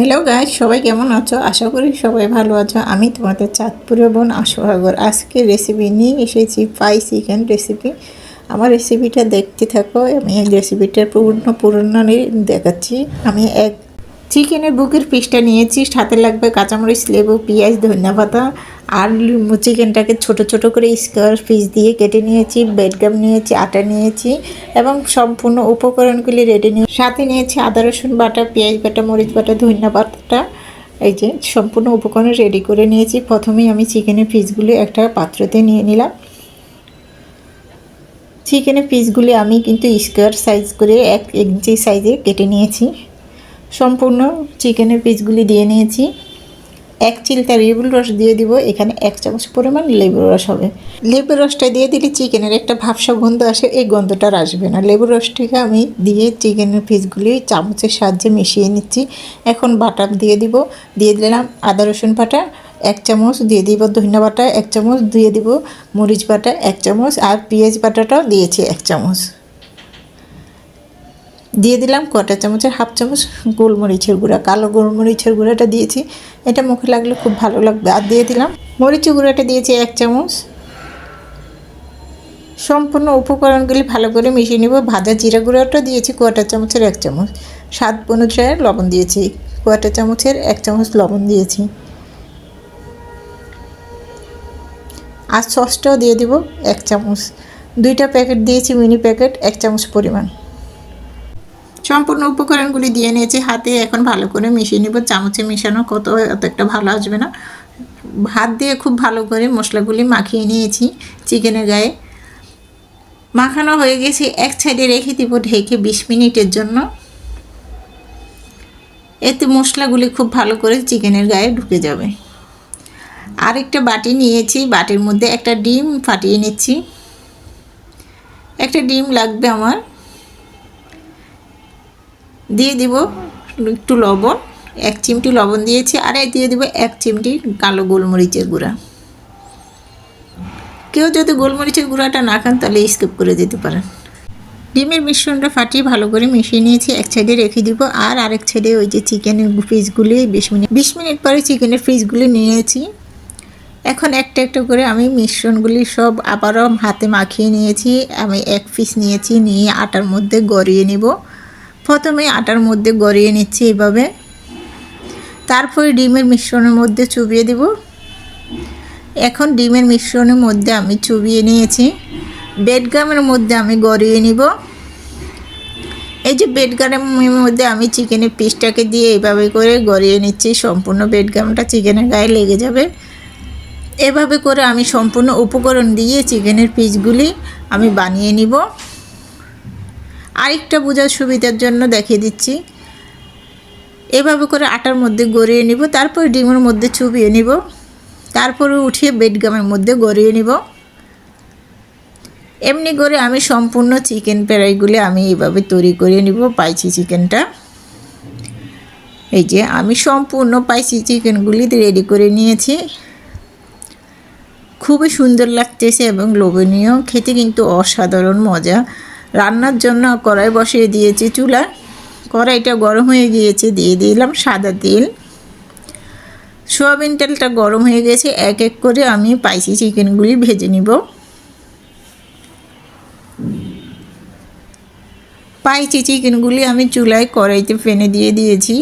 Hello guys সবাই কেমন আছো? আশা করি সবাই ভালো আছো। আমি তোমাদের চাঁদপুরে বোন আশোহাগর আজকে রেসিপি নিয়ে এসেছি পাই চিকেন রেসিপি আমার রেসিপিটা দেখতে থাকো, আমি এই রেসিপিটার পূর্ণ পূর্ণ দেখাচ্ছি। আমি এক চিকেনের বুকের পিসটা নিয়েছি সাথে লাগবে কাঁচামরিচ, লেবু, পেঁয়াজ ধনিয়া পাতা আর চিকেনটাকে ছোট ছোট করে স্কোয়ার পিস দিয়ে কেটে নিয়েছি বেডগাম নিয়েছি, আটা নিয়েছি এবং সম্পূর্ণ উপকরণগুলি রেডি নিয়ে সাথে নিয়েছি আদা, রসুন বাটা, পেঁয়াজ বাটা, মরিচ বাটা ধনিয়া পাতাটা এই যে সম্পূর্ণ উপকরণ রেডি করে নিয়েছি। প্রথমেই আমি চিকেনের পিসগুলি একটা পাত্রতে নিয়ে নিলাম। চিকেনের পিসগুলি আমি কিন্তু স্কোয়ার সাইজ করে এক ইঞ্চি সাইজে কেটে নিয়েছি। সম্পূর্ণ চিকেনের পিসগুলি দিয়ে নিয়েছি। এক চিলটা লেবুর রস দিয়ে দিব, এখানে এক চামচ পরিমাণ লেবুর রস হবে। লেবুর রসটা দিয়ে দিলে চিকেনের একটা ভাবসা গন্ধ আসে, এই গন্ধটা আসবে না। লেবুর রসটাকে আমি দিয়ে চিকেনের পিসগুলি চামচের সাহায্যে মিশিয়ে নিচ্ছি। এখন বাটা দিয়ে দিব, দিয়ে দিলাম আদা, রসুন বাটা, এক চামচ দিয়ে দিব ধনিয়া বাটা, এক চামচ দিয়ে দিব মরিচ বাটা, এক চামচ আর পেঁয়াজ বাটাটাও দিয়েছি এক চামচ। দিয়ে দিলাম কটা চামচের হাফ চামচ গোলমরিচের গুঁড়া, কালো গোলমরিচের গুঁড়াটা দিয়েছি। এটা মুখে লাগলে খুব ভালো লাগবে। আর দিয়ে দিলাম মরিচের গুঁড়াটা দিয়েছি এক চামচ। সম্পূর্ণ উপকরণগুলি ভালো করে মিশিয়ে নেব। ভাজা জিরা গুঁড়াটা দিয়েছি কোয়াটা চামচের এক চামচ। স্বাদ অনুযায়ী লবণ দিয়েছি কোয়াটা চামচের এক চামচ লবণ দিয়েছি। আর সসটাও দিয়ে দিব এক চামচ। দুইটা প্যাকেট দিয়েছি মিনি প্যাকেট, এক চামচ পরিমাণ। সম্পূর্ণ উপকরণগুলি দিয়ে নিয়েছি। হাতে এখন ভালো করে মিশিয়ে নেব। চামচে মেশানো কত অত একটা ভালো আসবে না। হাত দিয়ে খুব ভালো করে মশলাগুলি মাখিয়ে নিয়েছি চিকেনের গায়ে। মাখানো হয়ে গেছে। এক সাইডে রেখে দিব ঢেকে বিশ মিনিটের জন্য। এতে মশলাগুলি খুব ভালো করে চিকেনের গায়ে ঢুকে যাবে। আরেকটা বাটি নিয়েছি। বাটির মধ্যে একটা ডিম ফাটিয়ে নিচ্ছি। একটা ডিম লাগবে আমার। দিয়ে দিব একটু লবণ, এক চিমটি লবণ দিয়েছি, আর দিয়ে দিব এক চিমটি কালো গোলমরিচের গুঁড়া। কেউ যদি গোলমরিচের গুঁড়াটা না খান, তাহলে স্কিপ করে দিতে পারেন। ডিমের মিশ্রণটা ফাটিয়ে ভালো করে মিশিয়ে নিয়েছি, এক সাইডে রেখে দিব, আর আরেক সাইডে ওই যে চিকেনের পিসগুলি বিশ মিনিট বিশ মিনিট পরে চিকেনের পিসগুলি নিয়েছি। এখন একটা একটা করে আমি মিশ্রণগুলি সব আবারও হাতে মাখিয়ে নিয়েছি, আমি এক পিস নিয়েছি, নিয়ে আটার মধ্যে গড়িয়ে নিব। প্রথমে আটার মধ্যে গড়িয়ে নিচ্ছি এভাবে। তারপরে ডিমের মিশ্রণের মধ্যে চুবিয়ে দেব। এখন ডিমের মিশ্রণের মধ্যে আমি চুবিয়ে নিয়েছি। বেডগামের মধ্যে আমি গড়িয়ে নিব। এই যে বেডগামের মধ্যে আমি চিকেনের পিসটাকে দিয়ে এইভাবে করে গড়িয়ে নিচ্ছি, সম্পূর্ণ বেডগামটা চিকেনের গায়ে লেগে যাবে। এভাবে করে আমি সম্পূর্ণ উপকরণ দিয়ে চিকেনের পিসগুলি আমি বানিয়ে নিব। আরেকটা বোঝার সুবিধার জন্য দেখিয়ে দিচ্ছি। এভাবে করে আটার মধ্যে গড়িয়ে নিব, তারপর ডিমের মধ্যে চুবিয়ে নিব, তারপরে উঠিয়ে বেডগামের মধ্যে গড়িয়ে নিব। এমনি করে আমি সম্পূর্ণ চিকেন পেরাইগুলি আমি এইভাবে তৈরি করে নিব, পাইছি চিকেনটা। এই যে আমি সম্পূর্ণ পাইছি চিকেনগুলি রেডি করে নিয়েছি। খুবই সুন্দর লাগতেছে এবং লোভনীয়, খেতে কিন্তু অসাধারণ মজা। রান্নার জন্য কড়াই বসিয়ে দিয়েছি চুলা কড়াইটা গরম হয়ে গিয়েছে, দিয়ে দিলাম সাদা তেল। সোয়াবিন তেলটা গরম হয়ে গেছে, এক এক করে আমি পাইসি চিকেনগুলি ভেজে নিব। পাইছি চিকেনগুলি আমি চুলায় কড়াইতে ফেনে দিয়ে দিয়েছি।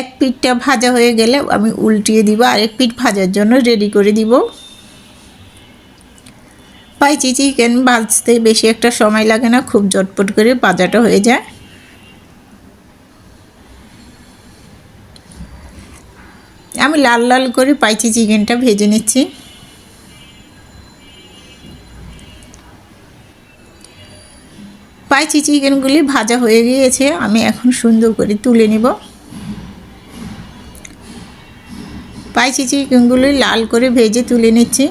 এক পিঠটা ভাজা হয়ে গেলে আমি উল্টিয়ে দিব, আরেক পিঠ ভাজার জন্য রেডি করে দিব। পাইচি চিকেন ভাজতে বেশি একটা সময় লাগে না, খুব জটপট করে ভাজাটা হয়ে যায়। আমি লাল লাল করে পাইচি চিকেনটা ভেজে নিচ্ছি। পাইচি চিকেনগুলি ভাজা হয়ে গিয়েছে, আমি এখন সুন্দর করে তুলে নিব। পাইচি চিকেনগুলি লাল করে ভেজে তুলে নিচ্ছি।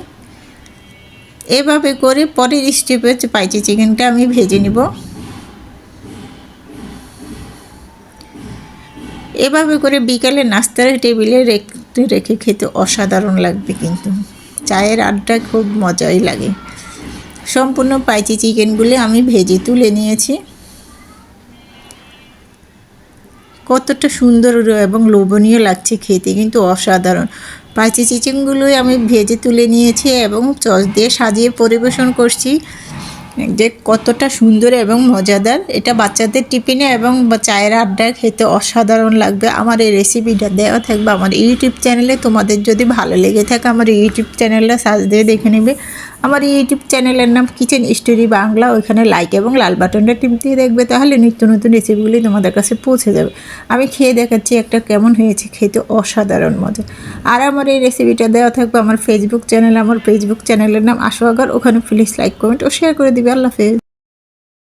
এভাবে করে পরের স্টেপে হচ্ছে পাইচি চিকেনটা আমি ভেজে নিব। এভাবে করে বিকালে নাস্তার টেবিলে রেখে রেখে খেতে অসাধারণ লাগবে কিন্তু। চায়ের আড্ডা খুব মজাই লাগে। সম্পূর্ণ পাইচি চিকেনগুলি আমি ভেজে তুলে নিয়েছি। কতটা সুন্দর এবং লোভনীয় লাগছে খেতে কিন্তু অসাধারণ। পাঁচি চিচিংগুলোই আমি ভেজে তুলে নিয়েছি এবং চস দিয়ে সাজিয়ে পরিবেশন করছি। যে কতটা সুন্দর এবং মজাদার। এটা বাচ্চাদের টিফিনে এবং চায়ের আড্ডায় খেতে অসাধারণ লাগবে। আমার এই রেসিপিটা দেওয়া থাকবে আমার ইউটিউব চ্যানেলে। তোমাদের যদি ভালো লেগে থাকে আমার ইউটিউব চ্যানেলটা সার্চ দিয়ে দেখে নেবে। আমার ইউটিউব চ্যানেলের নাম কিচেন স্টোরি বাংলা। ওইখানে লাইক এবং লাল বাটনটা টিপ দিয়ে দেখবে। তাহলে নিত্য নতুন রেসিপিগুলি তোমাদের কাছে পৌঁছে যাবে। আমি খেয়ে দেখাচ্ছি একটা কেমন হয়েছে। খেতে অসাধারণ মজা। আর আমার এই রেসিপিটা দেওয়া থাকবে আমার ফেসবুক চ্যানেল আমার ফেসবুক চ্যানেলের নাম আশোয়াগার ওখানে প্লিজ লাইক কমেন্ট ও শেয়ার করে দিবে আল্লাহ হাফেজ।